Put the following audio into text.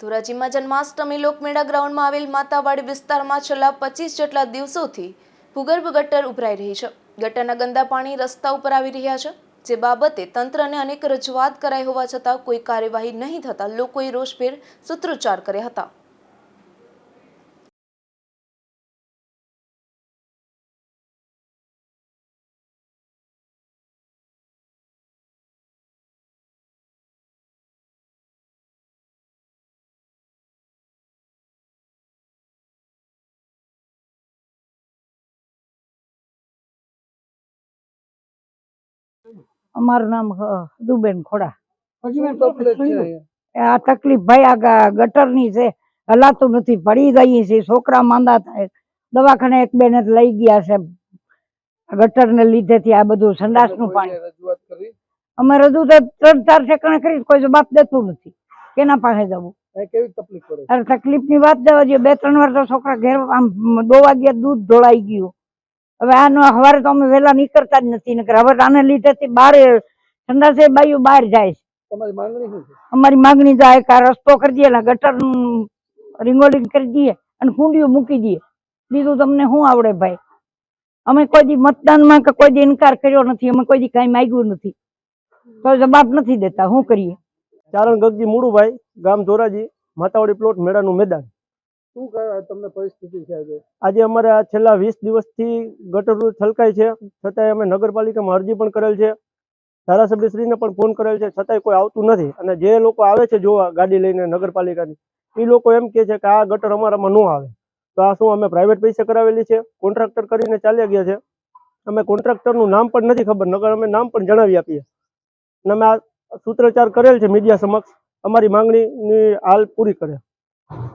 ધોરાજીમાં જન્માષ્ટમી લોકમેળા ગ્રાઉન્ડમાં આવેલ માતાવાડી વિસ્તારમાં છેલ્લા પચીસ જેટલા દિવસોથી ભૂગર્ભ ગટર ઉભરાઈ રહી છે. ગટરના ગંદા પાણી રસ્તા ઉપર આવી રહ્યા છે. જે બાબતે તંત્રને અનેક રજૂઆત કરાઈ હોવા છતાં કોઈ કાર્યવાહી નહીં થતાં લોકોએ રોષભેર સૂત્રોચ્ચાર કર્યા હતા. અમારું નામ દુબેન હદુબેન ખોડા? આ તકલીફ ભાઈ આ ગટર ગટરની છે હલાતું નથી પડી ગઈ છે છોકરા માંદા થાય. દવાખાને એક બેન લઈ ગયા છે. આ ગટરને લીધેથી આ બધું સંડાસનું પાણી. કોઈએ રજૂઆત અમે રજૂ તો ત્રણ ચાર ઠેકાણે કરી કોઈ જવાબ દેતું નથી. કેના પાસે જવું? તકલીફની વાત જવા જોઈએ બે ત્રણ વાર તો છોકરા ઘેર આમ દોવા ગયા દૂધ ઢોળાઈ ગયું. હવે આનો હવારે તો અમે વહેલા નીકળતા જ નથી નકર હવે આને લીધેથી બહાર છે બાયું બહાર જાય છે. અમારી માંગણી શું છે? અમારી માગણી જાય કે રસ્તો કરી દઈએ ને ગટર રિંગોલિંગ કરી દઈએ અને કુંડીઓ મૂકી દઈએ. બીજું તમને શું આવડે ભાઈ? અમે કોઈ દી મતદાનમાં કે કોઈ દી ઇનકાર કર્યો નથી અમે કોઈ દી કઈ માંગ્યું નથી. તો જવાબ નથી દેતા શું કરીએ? ચારણ ગગજી મુળુભાઈ ગામ ધોરાજી માતાવાડી પ્લોટ મેળાનું મેદાન. શું તમને પરિસ્થિતિ છે આજે? આજે અમારે આ છેલ્લા વીસ દિવસથી ગટર છલકાય છે. છતાંય અમે નગરપાલિકામાં અરજી પણ કરેલ છે. ધારાસભ્યશ્રીને પણ ફોન કરેલ છે. છતાંય કોઈ આવતું નથી. અને જે લોકો આવે છે જોવા ગાડી લઈને નગરપાલિકાની, એ લોકો એમ કહે છે કે આ ગટર અમારામાં ન આવે. તો આ શું અમે પ્રાઇવેટ પૈસે કરાવેલી છે? કોન્ટ્રાક્ટર કરીને ચાલ્યા ગયા છે? અમે કોન્ટ્રાક્ટરનું નામ પણ નથી ખબર. નગર અમે નામ પણ જણાવી આપીએ. અને અમે આ સૂત્રોચ્ચાર કરેલ છે મીડિયા સમક્ષ. અમારી માંગણીની હાલ પૂરી કરે.